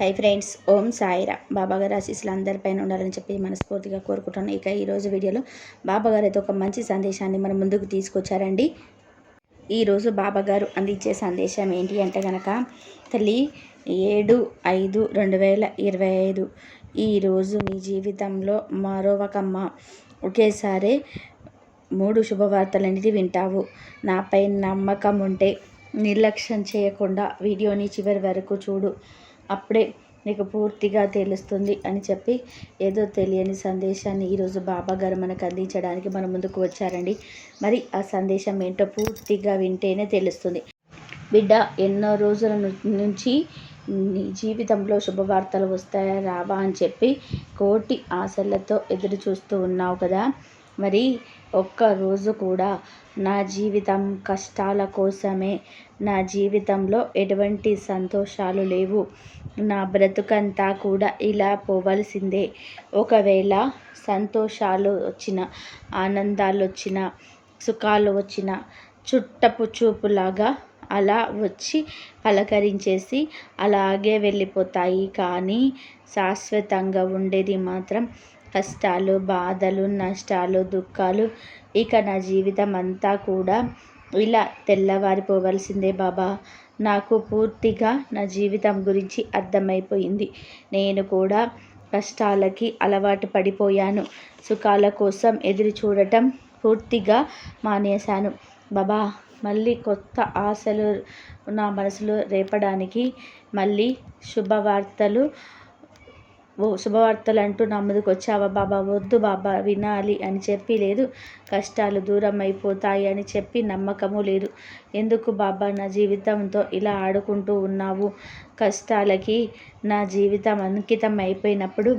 Hi friends ఓం సాయిరా. బాబాగారు ఆశీస్సులు అందరిపైన ఉండాలని చెప్పి మనస్ఫూర్తిగా కోరుకుంటాను ఇక ఈరోజు వీడియోలో బాబాగారు అయితే ఒక మంచి సందేశాన్ని మన ముందుకు తీసుకొచ్చారండి. ఈరోజు బాబాగారు అందించే సందేశం ఏంటి అంటే కనుక తల్లి ఏడు ఐదు రెండు వేల ఇరవై ఐదు. ఈరోజు మీ జీవితంలో మరో ఒకమ్మ ఒకేసారి మూడు శుభవార్తలనేది వింటావు. నాపై నమ్మకం ఉంటే నిర్లక్ష్యం చేయకుండా వీడియోని చివరి వరకు చూడు. అప్పుడే నీకు పూర్తిగా తెలుస్తుంది అని చెప్పి ఏదో తెలియని సందేశాన్ని ఈరోజు బాబా గారు మనకు అందించడానికి మన ముందుకు వచ్చారండి. మరి ఆ సందేశం ఏంటో పూర్తిగా వింటేనే తెలుస్తుంది. బిడ్డ ఎన్నో రోజుల నుంచి నీ జీవితంలో శుభవార్తలు వస్తాయా రావా అని చెప్పి కోటి ఆశలతో ఎదురు చూస్తూ ఉన్నావు కదా. మరి ఒక్కరోజు కూడా నా జీవితం కష్టాల కోసమే నా జీవితంలో ఎటువంటి సంతోషాలు లేవు. నా బ్రతుకంతా కూడా ఇలా పోవలసిందే. ఒకవేళ సంతోషాలు వచ్చిన ఆనందాలు వచ్చిన సుఖాలు వచ్చిన చుట్టపు చూపులాగా అలా వచ్చి పలకరించేసి అలాగే వెళ్ళిపోతాయి. కానీ శాశ్వతంగా ఉండేది మాత్రం కష్టాలు బాధలు నష్టాలు దుఃఖాలు. ఇక నా జీవితం అంతా కూడా ఇలా తెల్లవారిపోవలసిందే బాబా. నాకు పూర్తిగా నా జీవితం గురించి అర్థమైపోయింది. నేను కూడా కష్టాలకి అలవాటు పడిపోయాను. సుఖాల కోసం ఎదురు చూడటం పూర్తిగా మానేశాను. బాబా మళ్ళీ కొత్త ఆశలు నా మనసులో రేపడానికి మళ్ళీ శుభవార్తలు ఓ శుభవార్తలు అంటూ నా ముందుకు వచ్చావా బాబా? వద్దు బాబా వినాలి అని చెప్పి లేదు. కష్టాలు దూరం అయిపోతాయి అని చెప్పి నమ్మకము లేదు. ఎందుకు బాబా? నా జీవితంతో ఇలా ఆడుకుంటూ ఉన్నావు. కష్టాలకి నా జీవితం అంకితం అయిపోయినప్పుడు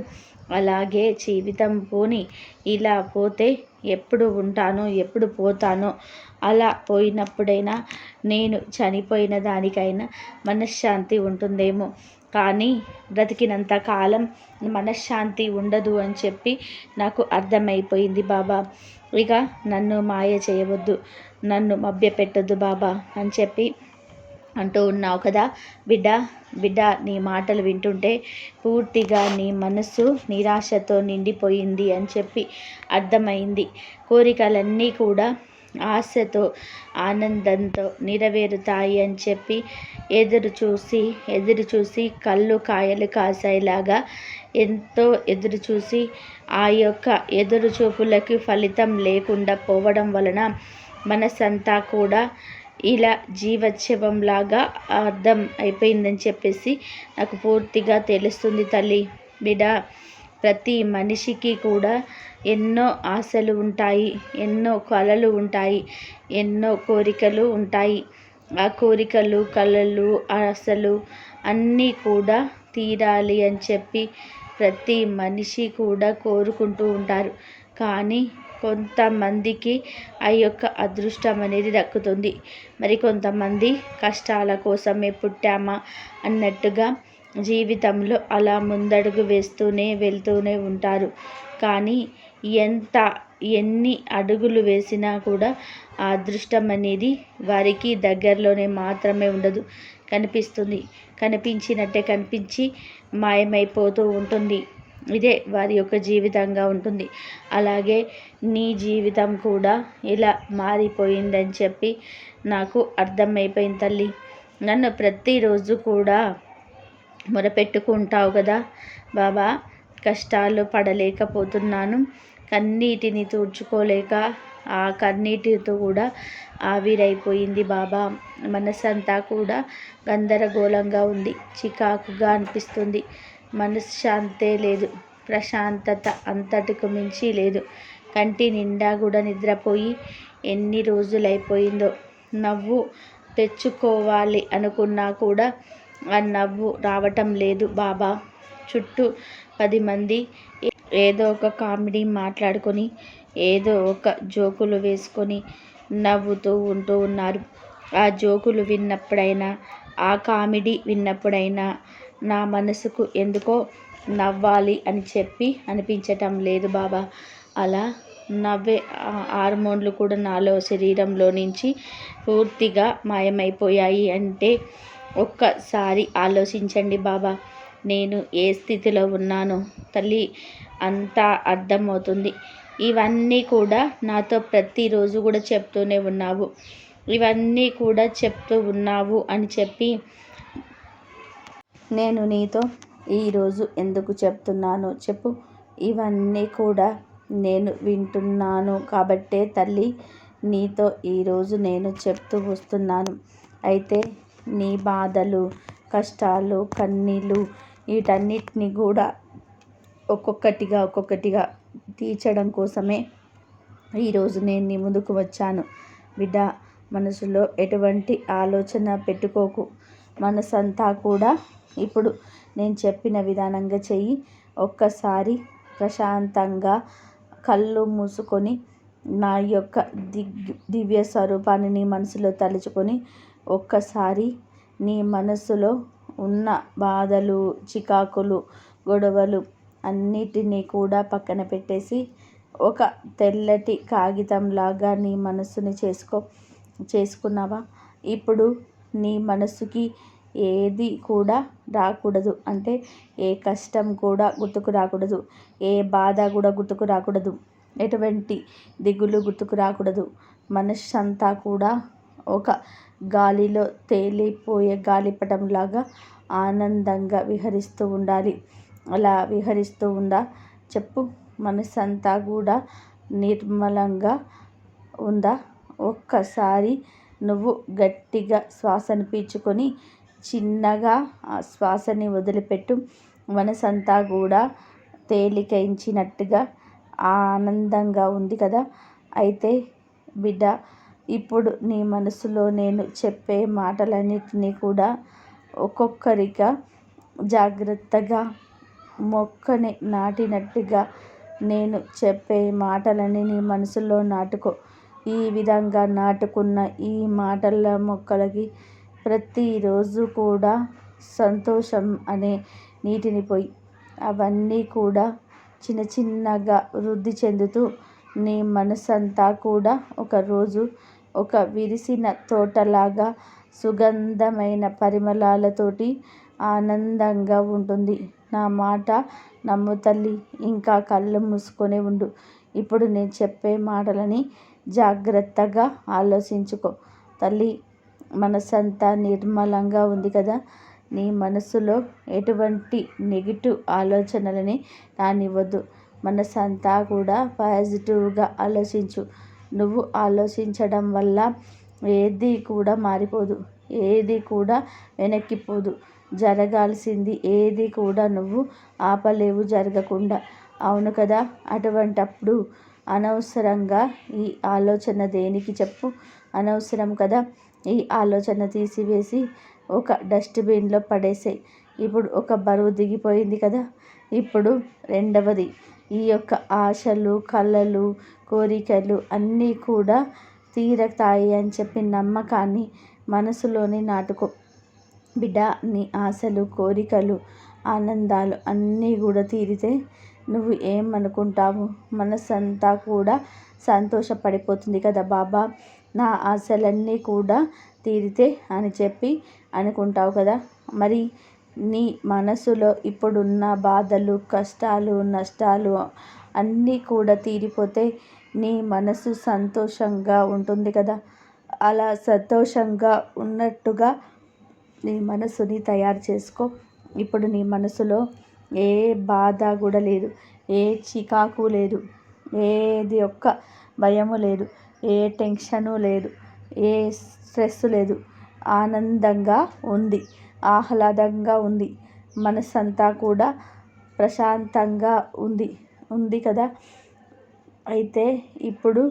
అలాగే జీవితం పోని ఇలా పోతే ఎప్పుడు ఉంటానో ఎప్పుడు పోతానో అలా పోయినప్పుడైనా నేను చనిపోయిన దానికైనా మనశ్శాంతి ఉంటుందేమో. కానీ బ్రతికినంత కాలం మనశ్శాంతి ఉండదు అని చెప్పి నాకు అర్థమైపోయింది బాబా. ఇక నన్ను మాయ చేయవద్దు నన్ను మభ్యపెట్టొద్దు బాబా అని చెప్పి అంటూ ఉన్నావు కదా. బిడ్డ బిడ్డ నీ మాటలు వింటుంటే పూర్తిగా నీ మనసు నిరాశతో నిండిపోయింది అని చెప్పి అర్థమైంది. కోరికలన్నీ కూడా ఆశతో ఆనందంతో నెరవేరుతాయి అని చెప్పి ఎదురు చూసి ఎదురు చూసి కళ్ళు కాయలు కాసేలాగా ఎంతో ఎదురు చూసి ఆ యొక్క ఎదురు చూపులకి ఫలితం లేకుండా పోవడం వలన మనసంతా కూడా ఇలా జీవోత్సవంలాగా అర్థం అయిపోయిందని చెప్పేసి నాకు పూర్తిగా తెలుస్తుంది తల్లి. బిడ ప్రతి మనిషికి కూడా ఎన్నో ఆశలు ఉంటాయి ఎన్నో కళలు ఉంటాయి ఎన్నో కోరికలు ఉంటాయి. ఆ కోరికలు కళలు ఆశలు అన్నీ కూడా తీరాలి అని చెప్పి ప్రతి మనిషి కూడా కోరుకుంటూ ఉంటారు. కానీ కొంతమందికి ఆ యొక్క అదృష్టం అనేది దక్కుతుంది. మరి కొంతమంది కష్టాల కోసమే పుట్టామా అన్నట్టుగా జీవితంలో అలా ముందడుగు వేస్తూనే వెళ్తూనే ఉంటారు. కానీ ఎంత ఎన్ని అడుగులు వేసినా కూడా ఆ అదృష్టం అనేది వారికి దగ్గరలోనే మాత్రమే ఉండదు. కనిపిస్తుంది. కనిపించినట్టే కనిపించి మాయమైపోతూ ఉంటుంది. ఇదే వారి యొక్క జీవితంగా ఉంటుంది. అలాగే నీ జీవితం కూడా ఇలా మారిపోయిందని చెప్పి నాకు అర్థమైపోయింది తల్లి. నన్ను ప్రతిరోజు కూడా మొరపెట్టుకుంటావు కదా బాబా. కష్టాలు పడలేకపోతున్నాను. కన్నీటిని తుడుచుకోలేక ఆ కన్నీటితో కూడా ఆవిరైపోయింది బాబా. మనసంతా కూడా గందరగోళంగా ఉంది. చికాకుగా అనిపిస్తుంది. మనశ్శాంతే లేదు. ప్రశాంతత అంతటికి మించి లేదు. కంటి నిండా కూడా నిద్రపోయి ఎన్ని రోజులైపోయిందో. నవ్వు తెచ్చుకోవాలి అనుకున్నా కూడా ఆ నవ్వు రావటం లేదు బాబా. చుట్టూ పది మంది ఏదో ఒక కామెడీ మాట్లాడుకొని ఏదో ఒక జోకులు వేసుకొని నవ్వుతూ ఉంటూ ఉన్నారు. ఆ జోకులు విన్నప్పుడైనా ఆ కామెడీ విన్నప్పుడైనా నా మనసుకు ఎందుకో నవ్వాలి అని చెప్పి అనిపించటం లేదు బాబా. అలా నవ్వే హార్మోన్లు కూడా నాలో శరీరంలో నుంచి పూర్తిగా మాయమైపోయాయి అంటే ఒక్కసారి ఆలోచించండి బాబా నేను ఏ స్థితిలో ఉన్నానో. తల్లి అంతా అర్థమవుతుంది. ఇవన్నీ కూడా నాతో ప్రతిరోజు కూడా చెప్తూనే ఉన్నావు. ఇవన్నీ కూడా చెప్తూ ఉన్నావు అని చెప్పి నేను నీతో ఈరోజు ఎందుకు చెప్తున్నాను చెప్పు. ఇవన్నీ కూడా నేను వింటున్నాను కాబట్టే తల్లి నీతో ఈరోజు నేను చెప్తూ వస్తున్నాను. అయితే నీ బాధలు కష్టాలు కన్నీళ్ళు వీటన్నిటిని కూడా ఒక్కొక్కటిగా ఒక్కొక్కటిగా తీర్చడం కోసమే ఈరోజు నేను నీ ముందుకు వచ్చాను. బిడ్డ మనసులో ఎటువంటి ఆలోచన పెట్టుకోకు. మనసంతా కూడా ఇప్పుడు నేను చెప్పిన విధానంగా చెయ్యి. ఒక్కసారి ప్రశాంతంగా కళ్ళు మూసుకొని నా యొక్క దిగ్ దివ్య స్వరూపాన్ని నీ మనసులో తలుచుకొని ఒక్కసారి నీ మనసులో ఉన్న బాధలు చికాకులు గొడవలు అన్నిటినీ కూడా పక్కన పెట్టేసి ఒక తెల్లటి కాగితంలాగా నీ మనసుని చేసుకో చేసుకున్నావా? ఇప్పుడు నీ మనసుకి ఏది కూడా రాకూడదు. అంటే ఏ కష్టం కూడా గుర్తుకు రాకూడదు. ఏ బాధ కూడా గుర్తుకు రాకూడదు. ఎటువంటి దిగులు గుర్తుకు రాకూడదు. మనస్సంతా కూడా ఒక గాలిలో తేలిపోయే గాలిపటంలాగా ఆనందంగా విహరిస్తూ ఉండాలి. అలా విహరిస్తూ ఉందా? చెప్పు. మనసంతా కూడా నిర్మలంగా ఉందా? ఒక్కసారి నువ్వు గట్టిగా శ్వాసను పీల్చుకొని చిన్నగా ఆ శ్వాసని వదిలిపెట్టు. మనసంతా కూడా తేలికయించినట్టుగా ఆనందంగా ఉంది కదా. అయితే బిడ్డ ఇప్పుడు నీ మనసులో నేను చెప్పే మాటలన్నిటినీ కూడా ఒక్కొక్కరిగా జాగ్రత్తగా మొక్కని నాటినట్టుగా నేను చెప్పే మాటలని నీ మనసులో నాటుకో. ఈ విధంగా నాటుకున్న ఈ మాటల మొక్కలకి ప్రతిరోజు కూడా సంతోషం అనే నీటిని పోయి అవన్నీ కూడా చిన్న చిన్నగా వృద్ధి చెందుతూ నీ మనసంతా కూడా ఒకరోజు ఒక విరిసిన తోటలాగా సుగంధమైన పరిమళాలతోటి ఆనందంగా ఉంటుంది. నా మాట నమ్ము తల్లి ఇంకా కళ్ళు మూసుకొని ఉండు. ఇప్పుడు నేను చెప్పే మాటలని జాగ్రత్తగా ఆలోచించుకో. తల్లి మనసంతా నిర్మలంగా ఉంది కదా. నీ మనసులో ఎటువంటి నెగిటివ్ ఆలోచనలని రానివ్వద్దు. మనసంతా కూడా పాజిటివ్గా ఆలోచించు. నువ్వు ఆలోచించడం వల్ల ఏది కూడా మారిపోదు ఏది కూడా వెనక్కిపోదు. జరగాల్సింది ఏది కూడా నువ్వు ఆపలేవు జరగకుండా. అవును కదా? అటువంటప్పుడు అనవసరంగా ఈ ఆలోచన దేనికి చెప్పు? అనవసరం కదా? ఈ ఆలోచన తీసివేసి ఒక డస్ట్బిన్లో పడేసే ఇప్పుడు ఒక బరువు దిగిపోయింది కదా? ఇప్పుడు రెండవది ఈ యొక్క ఆశలు కళలు కోరికలు అన్నీ కూడా తీరతాయి అని చెప్పి నమ్మకాన్ని మనసులోని నాటుకో బిడ్డ నీ ఆశలు కోరికలు ఆనందాలు అన్నీ కూడా తీరితే నువ్వు ఏమనుకుంటావు? మనసంతా కూడా సంతోషపడిపోతుంది కదా బాబా. నా ఆశలన్నీ కూడా తీరితే అని చెప్పి అనుకుంటావు కదా. మరి నీ మనసులో ఇప్పుడున్న బాధలు కష్టాలు నష్టాలు అన్నీ కూడా తీరిపోతే నీ మనసు సంతోషంగా ఉంటుంది కదా? అలా సంతోషంగా ఉన్నట్టుగా నీ మనసుని తయారు చేసుకో. ఇప్పుడు నీ మనసులో ఏ బాధ కూడా లేదు ఏ చికాకు లేదు ఏది ఒక్క భయము లేదు ఏ టెన్షను లేదు ఏ స్ట్రెస్ లేదు. ఆనందంగా ఉంది ఆహ్లాదంగా ఉంది మనసంతా కూడా ప్రశాంతంగా ఉంది ఉంది కదా? అయితే ఇప్పుడు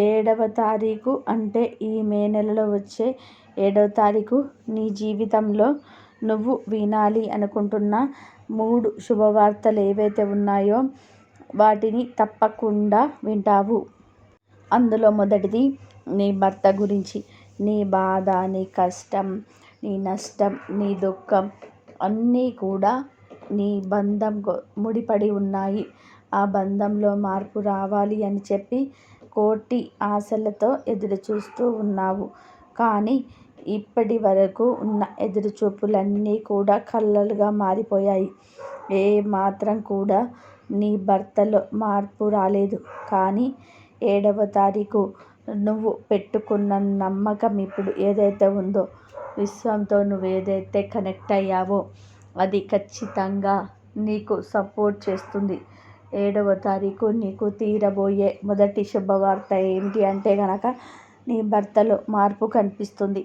ఏడవ తారీఖు అంటే ఈ మే నెలలో వచ్చే ఏడవ తారీఖు నీ జీవితంలో నువ్వు వినాలి అనుకుంటున్న మూడు శుభవార్తలు ఏవైతే ఉన్నాయో వాటిని తప్పకుండా వింటావు. అందులో మొదటిది నీ భర్త గురించి. నీ బాధ నీ కష్టం నీ నష్టం నీ దుఃఖం అన్నీ కూడా నీ బంధం ముడిపడి ఉన్నాయి. ఆ బంధంలో మార్పు రావాలి అని చెప్పి కోటి ఆశలతో ఎదురుచూస్తూ ఉన్నావు. కానీ ఇప్పటి వరకు ఉన్న ఎదురుచూపులన్నీ కూడా కళ్ళలుగా మారిపోయాయి. ఏ మాత్రం కూడా నీ భర్తలో మార్పు రాలేదు. కానీ ఏడవ తారీఖు నువ్వు పెట్టుకున్న నమ్మకం ఇప్పుడు ఏదైతే ఉందో విశ్వంతో నువ్వు ఏదైతే కనెక్ట్ అయ్యావో అది ఖచ్చితంగా నీకు సపోర్ట్ చేస్తుంది. ఏడవ తారీఖు నీకు తీరబోయే మొదటి శుభవార్త ఏంటి అంటే కనుక నీ భర్తలో మార్పు కనిపిస్తుంది.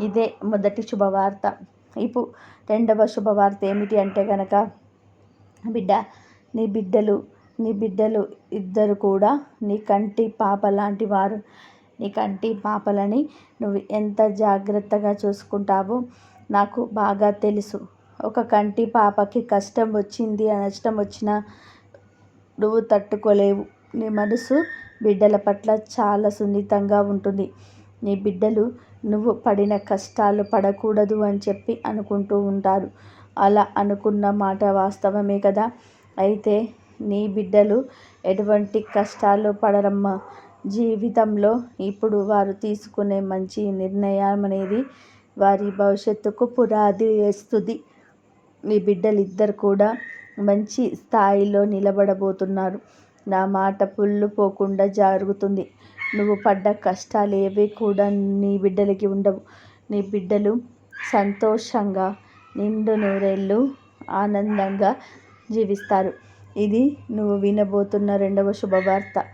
ఇదే మొదటి శుభవార్త. ఇప్పుడు రెండవ శుభవార్త ఏమిటి అంటే కనుక బిడ్డ నీ బిడ్డలు నీ బిడ్డలు ఇద్దరు కూడా నీ కంటి పాప లాంటి వారు. నీ కంటి పాపలని నువ్వు ఎంత జాగ్రత్తగా చూసుకుంటావో నాకు బాగా తెలుసు. ఒక కంటి పాపకి కష్టం వచ్చింది నష్టం వచ్చినా నువ్వు తట్టుకోలేవు. నీ మనసు బిడ్డల పట్ల చాలా సున్నితంగా ఉంటుంది. నీ బిడ్డలు నువ్వు పడిన కష్టాలు పడకూడదు అని చెప్పి అనుకుంటూ ఉంటారు. అలా అనుకున్న మాట వాస్తవమే కదా? అయితే నీ బిడ్డలు ఎటువంటి కష్టాలు పడరమ్మా? జీవితంలో ఇప్పుడు వారు తీసుకునే మంచి నిర్ణయం అనేది వారి భవిష్యత్తుకు పునాది వేస్తుంది. మీ బిడ్డలిద్దరు కూడా మంచి స్థాయిలో నిలబడబోతున్నారు. నా మాట పుల్లు పోకుండా జరుగుతుంది. నువ్వు పడ్డ కష్టాలు ఏవి కూడా నీ బిడ్డలకి ఉండవు. నీ బిడ్డలు సంతోషంగా నిండు నూరేళ్ళు ఆనందంగా జీవిస్తారు. ఇది నువ్వు వినబోతున్న రెండవ శుభవార్త.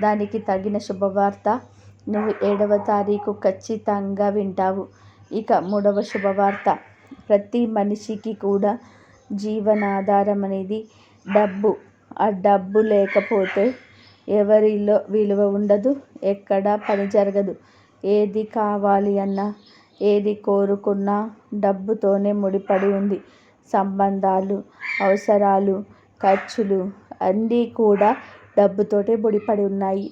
దానికి తగిన శుభవార్త నువ్వు ఏడవ తారీఖు ఖచ్చితంగా వింటావు. ఇక మూడవ శుభవార్త. ప్రతి మనిషికి కూడా జీవనాధారం అనేది డబ్బు. ఆ డబ్బు లేకపోతే ఎవరిలో విలువ ఉండదు ఎక్కడ పని జరగదు. ఏది కావాలి అన్నా ఏది కోరుకున్నా డబ్బుతోనే ముడిపడి ఉంది. సంబంధాలు అవసరాలు ఖర్చులు అన్నీ కూడా డబ్బుతోటే ముడిపడి ఉన్నాయి.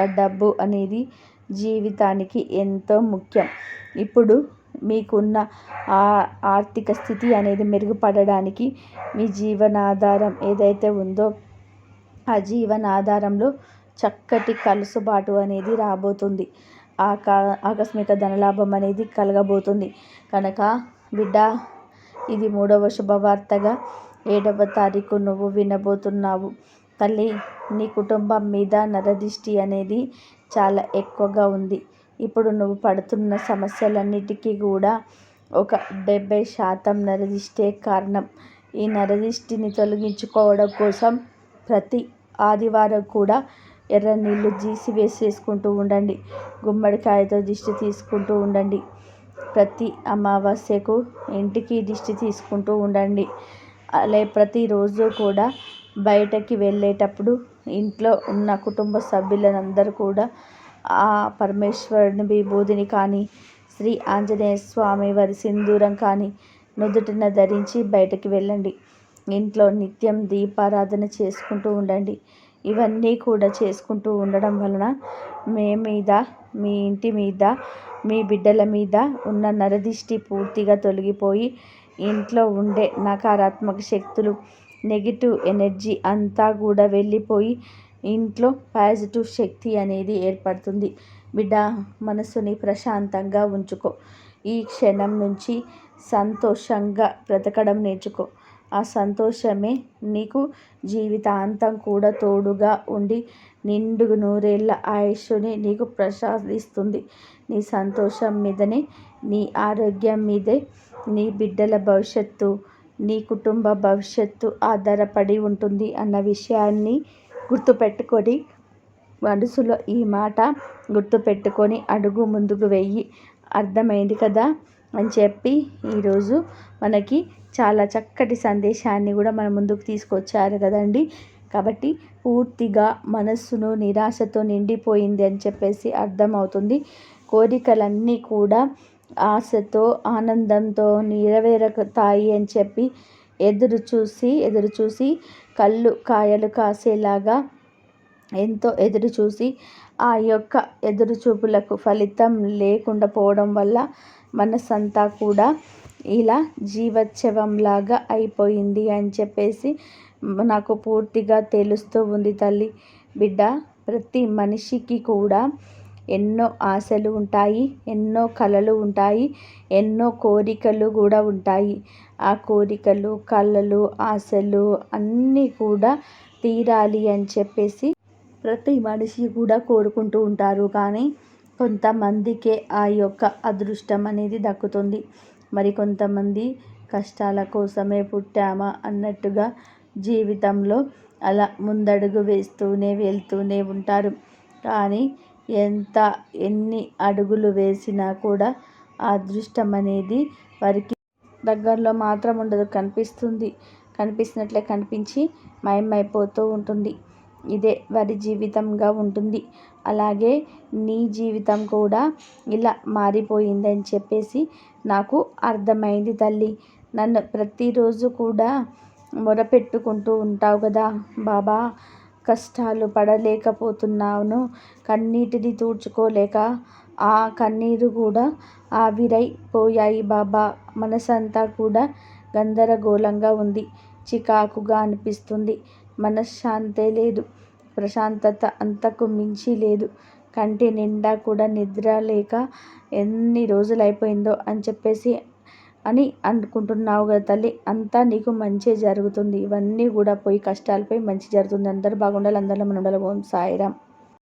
ఆ డబ్బు అనేది జీవితానికి ఎంతో ముఖ్యం. ఇప్పుడు మీకున్న ఆ ఆర్థిక స్థితి అనేది మెరుగుపడడానికి మీ జీవనాధారం ఏదైతే ఉందో ఆ జీవనాధారంలో చక్కటి కలుసుబాటు అనేది రాబోతుంది. ఆ ఆకస్మిక ధనలాభం అనేది కలగబోతుంది. కనుక బిడ్డ ఇది మూడవ శుభవార్తగా ఏడవ తారీఖు నువ్వు వినబోతున్నావు. తల్లి నీ కుటుంబం మీద నరదిష్టి అనేది చాలా ఎక్కువగా ఉంది. ఇప్పుడు నువ్వు పడుతున్న సమస్యలన్నిటికీ కూడా ఒక డెబ్బై శాతం నరదిష్టే కారణం. ఈ నరదిష్టిని తొలగించుకోవడం కోసం ప్రతి ఆదివారం కూడా ఎర్ర నీళ్ళు జీసి వేసేసుకుంటూ ఉండండి. గుమ్మడికాయతో దిష్టి తీసుకుంటూ ఉండండి. ప్రతి అమావాస్యకు ఇంటికి దిష్టి తీసుకుంటూ ఉండండి. అలా ప్రతిరోజు కూడా బయటకి వెళ్ళేటప్పుడు ఇంట్లో ఉన్న కుటుంబ సభ్యులందరూ కూడా ఆ పరమేశ్వరుని విభూదిని కానీ శ్రీ ఆంజనేయ స్వామి వారి సింధూరం కానీ నుదుటిన ధరించి బయటకి వెళ్ళండి. ఇంట్లో నిత్యం దీపారాధన చేసుకుంటూ ఉండండి. ఇవన్నీ కూడా చేసుకుంటూ ఉండడం వలన మీ మీద మీ ఇంటి మీద మీ బిడ్డల మీద ఉన్న నరదిష్టి పూర్తిగా తొలగిపోయి ఇంట్లో ఉండే నకారాత్మక శక్తులు నెగిటివ్ ఎనర్జీ అంతా కూడా వెళ్ళిపోయి ఇంట్లో పాజిటివ్ శక్తి అనేది ఏర్పడుతుంది. బిడ్డ మనసుని ప్రశాంతంగా ఉంచుకో. ఈ క్షణం నుంచి సంతోషంగా బ్రతకడం నేర్చుకో. ఆ సంతోషమే నీకు జీవితాంతం కూడా తోడుగా ఉండి నిండు నూరేళ్ళ ఆయుష్ని నీకు ప్రసాదిస్తుంది. నీ సంతోషం మీదనే నీ ఆరోగ్యం మీదే నీ బిడ్డల భవిష్యత్తు నీ కుటుంబ భవిష్యత్తు ఆధారపడి ఉంటుంది అన్న విషయాన్ని గుర్తుపెట్టుకొని మనసులో ఈ మాట గుర్తుపెట్టుకొని అడుగు ముందుకు వెయ్యి. అర్థమైంది కదా? అని చెప్పి ఈరోజు మనకి చాలా చక్కటి సందేశాన్ని కూడా మన ముందుకు తీసుకొచ్చారు కదండి. కాబట్టి పూర్తిగా మనస్సును నిరాశతో నిండిపోయింది అని చెప్పేసి అర్థమవుతుంది. కోరికలన్నీ కూడా ఆశతో ఆనందంతో నెరవేరుతాయి అని చెప్పి ఎదురు చూసి ఎదురు చూసి కళ్ళు కాయలు కాసేలాగా ఎంతో ఎదురు చూసి ఆ యొక్క ఎదురు చూపులకు ఫలితం లేకుండా పోవడం వల్ల మనసంతా కూడా ఇలా జీవోత్సవంలాగా అయిపోయింది అని చెప్పేసి నాకు పూర్తిగా తెలుస్తూ ఉంది తల్లి. బిడ్డ ప్రతి మనిషికి కూడా ఎన్నో ఆశలు ఉంటాయి ఎన్నో కలలు ఉంటాయి ఎన్నో కోరికలు కూడా ఉంటాయి. ఆ కోరికలు కలలు ఆశలు అన్నీ కూడా తీరాలి అని చెప్పేసి ప్రతి మనిషి కూడా కోరుకుంటూ ఉంటారు. కానీ కొంతమందికే ఆ యొక్క అదృష్టం అనేది దక్కుతుంది. మరి కొంతమంది కష్టాల కోసమే పుట్టామా అన్నట్టుగా జీవితంలో అలా ముందడుగు వేస్తూనే వెళ్తూనే ఉంటారు. కానీ ఎంత ఎన్ని అడుగులు వేసినా కూడా ఆ అదృష్టం అనేది వారికి దగ్గరలో మాత్రం ఉండదు. కనిపిస్తుంది కనిపిస్తున్నట్లే కనిపించి మాయమైపోతూ ఉంటుంది. ఇదే వారి జీవితంగా ఉంటుంది. అలాగే నీ జీవితం కూడా ఇలా మారిపోయిందని చెప్పేసి నాకు అర్థమైంది తల్లి. నన్ను ప్రతిరోజు కూడా మొరపెట్టుకుంటూ ఉంటావు కదా బాబా. కష్టాలు పడలేకపోతున్నాను కన్నీటిని తూడ్చుకోలేక ఆ కన్నీరు కూడా ఆవిరైపోయాయి బాబా. మనసంతా కూడా గందరగోళంగా ఉంది. చికాకుగా అనిపిస్తుంది. మనశ్శాంతే లేదు. ప్రశాంతత అంతకు మించి లేదు. కంటి నిండా కూడా నిద్ర లేక ఎన్ని రోజులు అయిపోయిందో అని చెప్పేసి అని అనుకుంటున్నావు కదా తల్లి. అంతా నీకు మంచి జరుగుతుంది. ఇవన్నీ కూడా పోయి కష్టాలపై మంచి జరుగుతుంది. అందరూ బాగుండాలి. అందరిలో మనం ఉండాలి ఓం సాయిరామ్.